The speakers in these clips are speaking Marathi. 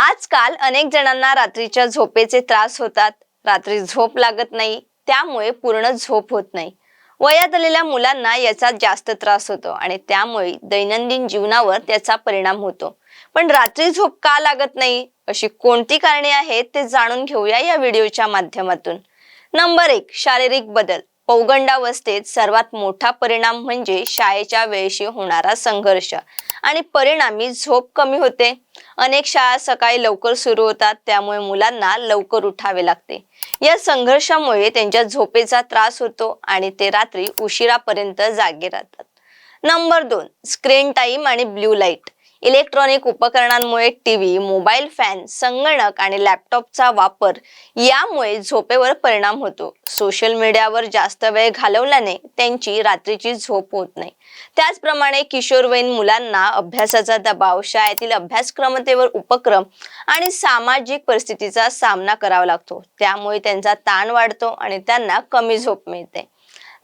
आजकाल अनेक जणांना रात्रीच्या झोपेचे त्रास होतात. रात्री झोप लागत नाही त्यामुळे पूर्ण झोप होत नाही. वयात आलेल्या मुलांना याचा जास्त त्रास होतो आणि त्यामुळे दैनंदिन जीवनावर त्याचा परिणाम होतो. पण रात्री झोप का लागत नाही? अशी कोणती कारणे आहेत ते जाणून घेऊया या व्हिडिओच्या माध्यमातून. नंबर एक शारीरिक बदल. पौगंडावस्थेत सर्वात मोठा परिणाम म्हणजे शाळेच्या वेळेशी होणारा संघर्ष. आणि परिणामी झोप कमी होते. अनेक शाळा सकाळी लवकर सुरू होतात त्यामुळे मुलांना लवकर उठावे लागते. या संघर्षामुळे त्यांच्या झोपेचा त्रास होतो आणि ते रात्री उशिरापर्यंत जागे राहतात. नंबर दोन स्क्रीन टाईम आणि ब्ल्यू लाइट इलेक्ट्रॉनिक उपकरणांमुळे टीव्ही मोबाईल फॅन संगणक आणि लॅपटॉपचा वापर यामुळे झोपेवर परिणाम होतो. सोशल मीडियावर जास्त वेळ घालवल्याने त्यांची रात्रीची झोप होत नाही. त्याचप्रमाणे किशोरवयीन मुलांना अभ्यासाचा दबाव शाळेतील अभ्यासक्रमतेवर उपक्रम आणि सामाजिक परिस्थितीचा सामना करावा लागतो. त्यामुळे त्यांचा ताण वाढतो आणि त्यांना कमी झोप मिळते.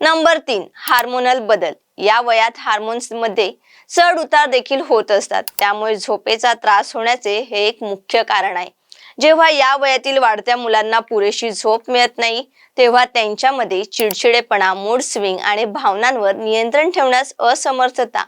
नंबर तीन हार्मोनल बदल. या वयात हार्मोन्समध्ये चढ उतार देखील होत असतात. त्यामुळे झोपेचा त्रास होण्याचे हे एक मुख्य कारण आहे. जेव्हा या वयातील वाढत्या मुलांना पुरेशी झोप मिळत नाही तेव्हा त्यांच्यामध्ये चिडचिडेपणा मूड स्विंग आणि भावनांवर नियंत्रण ठेवण्यास असमर्थता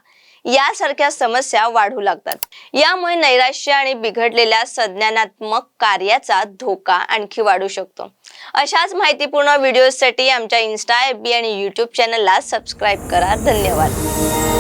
यासारख्या समस्या वाढू लागतात. यामुळे नैराश्य आणि बिघडलेल्या संज्ञानात्मक कार्याचा धोका आणखी वाढू शकतो. अशाच माहितीपूर्ण व्हिडिओसाठी आमच्या इन्स्टा एफ बी आणि यूट्यूब चॅनलला सबस्क्राईब करा. धन्यवाद.